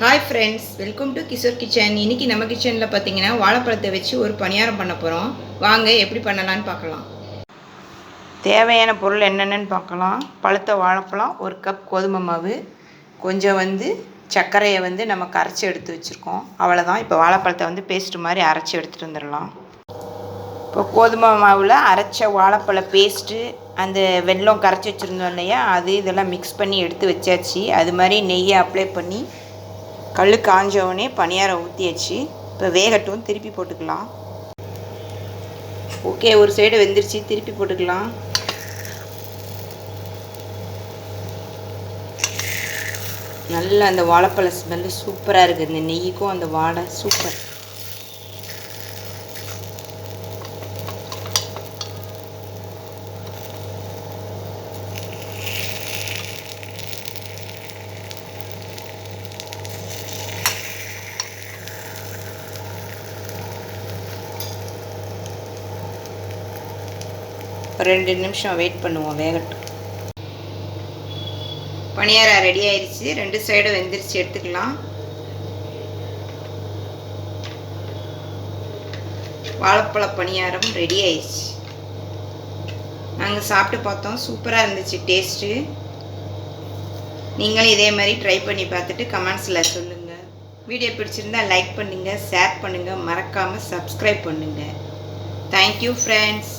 Hi friends welcome to Kishore kitchen இன்னைக்கு நம்ம கிச்சனில் பார்த்தீங்கன்னா வாழைப்பழத்தை வச்சு ஒரு பணியாரம் பண்ண போகிறோம் வாங்க எப்படி பண்ணலான்னு பார்க்கலாம். தேவையான பொருள் என்னென்னு பார்க்கலாம். பழுத்த வாழைப்பழம் ஒரு கப் கோதுமை மாவு கொஞ்சம் வந்து சர்க்கரையை வந்து நம்ம கரைச்சி எடுத்து வச்சுருக்கோம். அவ்வளோதான் இப்போ வாழைப்பழத்தை வந்து பேஸ்ட் மாதிரி அரைச்சி எடுத்துகிட்டு வந்துடலாம். இப்போ கோதுமை மாவில் அரைச்ச வாழைப்பழ பேஸ்ட்டு அந்த வெல்லம் கரைச்சி வச்சுருந்தோம் இல்லையா? அது இதெல்லாம் மிக்ஸ் பண்ணி எடுத்து வச்சாச்சு. அது மாதிரி நெய்யை அப்ளை பண்ணி கல் காஞ்சவுடனே பனியாரம் ஊற்றியாச்சு இப்போ வேகட்டும் திருப்பி போட்டுக்கலாம். ஓகே ஒரு சைடு வெந்துருச்சு திருப்பி போட்டுக்கலாம். நல்ல அந்த வாழைப்பழ ஸ்மெல்லு சூப்பராக இருக்குது இந்த நெய்க்கும் அந்த வாழை சூப்பர். ரெண்டு நிமிஷம் வெயிட் பண்ணுவோம் வேகட்டும். பணியாரம் ரெடி ஆயிடுச்சு ரெண்டு சைடும் வெந்திரிச்சு எடுத்துக்கலாம். வாழைப்பழ பணியாரம் ரெடி ஆயிடுச்சு நாங்கள் சாப்பிட்டு பார்த்தோம். சூப்பராக இருந்துச்சு டேஸ்ட்டு நீங்களும் இதே மாதிரி ட்ரை பண்ணி பார்த்துட்டு கமெண்ட்ஸில் சொல்லுங்கள் வீடியோ பிடிச்சிருந்தா லைக் பண்ணுங்கள் ஷேர் பண்ணுங்கள் மறக்காமல் சப்ஸ்கிரைப் பண்ணுங்கள் தேங்க்யூ ஃப்ரெண்ட்ஸ்